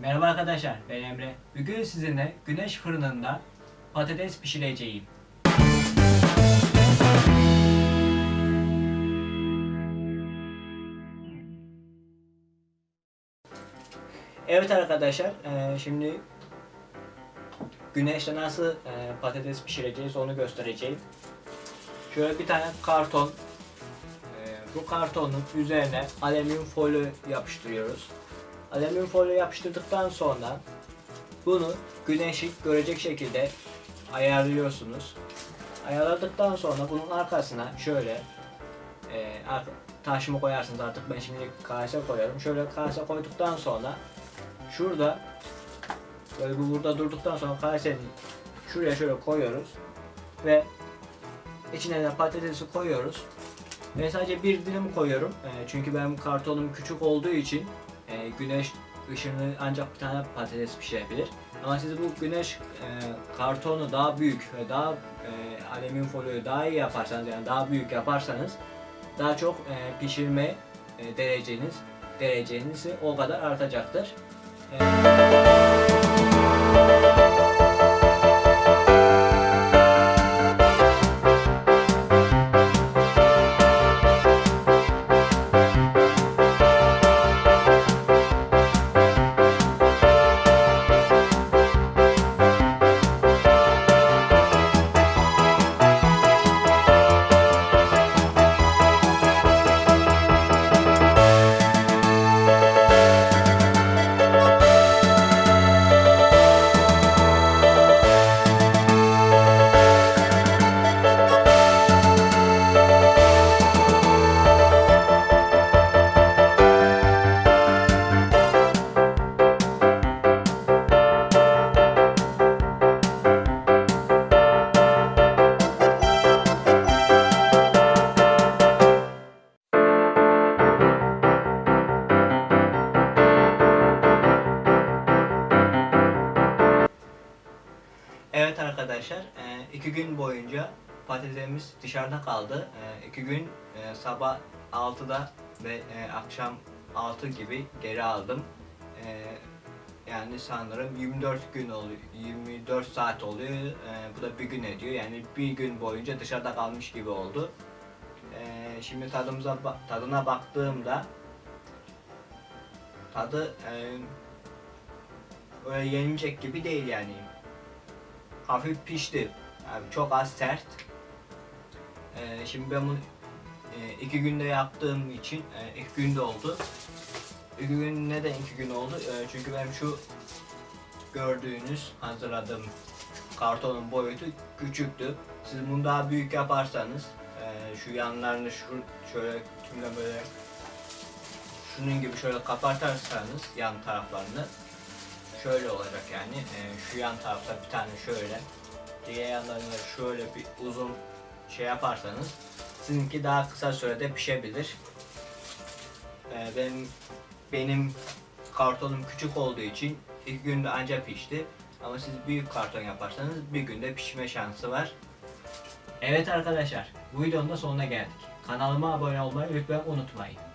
Merhaba arkadaşlar, ben Emre. Bugün sizinle güneş fırınında patates pişireceğim. Evet arkadaşlar, eee, şimdi güneşte nasıl eee, patates pişireceğiz onu göstereceğim. Şöyle bir tane karton, eee, bu kartonun üzerine alüminyum folyo yapıştırıyoruz. Alüminyum folyo yapıştırdıktan sonra bunu güneşi görecek şekilde ayarlıyorsunuz. Ayarladıktan sonra bunun arkasına şöyle e, ar- taş mı koyarsınız artık ben şimdi kase koyarım. Şöyle kase koyduktan sonra şurada böyle bu burada durduktan sonra kasenin şuraya şöyle koyuyoruz ve içine de patatesi koyuyoruz. Ben sadece bir dilim koyuyorum. E, çünkü benim kartonum küçük olduğu için e, güneş ışını ancak bir tane patates pişirebilir. Ama siz bu güneş e, kartonu daha büyük ve daha e, alüminyum folyoyu daha iyi yaparsanız yani daha büyük yaparsanız daha çok e, pişirme e, dereceniz dereceniz o kadar artacaktır. E, Evet arkadaşlar, e, iki gün boyunca patatesimiz dışarıda kaldı. E, iki gün e, sabah 6'da ve akşam 6 gibi geri aldım. Yani sanırım 24 gün oluyor, 24 saat oluyor. Bu da bir gün ediyor. Yani bir gün boyunca dışarıda kalmış gibi oldu. Şimdi tadımıza tadına baktığımda tadı e, öyle yenilecek gibi değil yani hafif pişti. Yani çok az sert. Ee, şimdi ben bunu e, iki günde yaptığım için e, iki günde oldu. İki gün neden iki gün oldu? E, çünkü benim şu gördüğünüz hazırladığım kartonun boyutu küçüktü. Siz bunu daha büyük yaparsanız e, şu yanlarını şu şöyle tümle böyle şunun gibi şöyle kapatırsanız yan taraflarını şöyle olacak yani e, şu yan tarafta bir tane şöyle diğer yanlarına şöyle bir uzun şey yaparsanız sizinki daha kısa sürede pişebilir. E, benim benim kartonum küçük olduğu için iki günde ancak pişti. Ama siz büyük karton yaparsanız bir günde pişme şansı var. Evet arkadaşlar, bu videonun da sonuna geldik. Kanalıma abone olmayı lütfen unutmayın.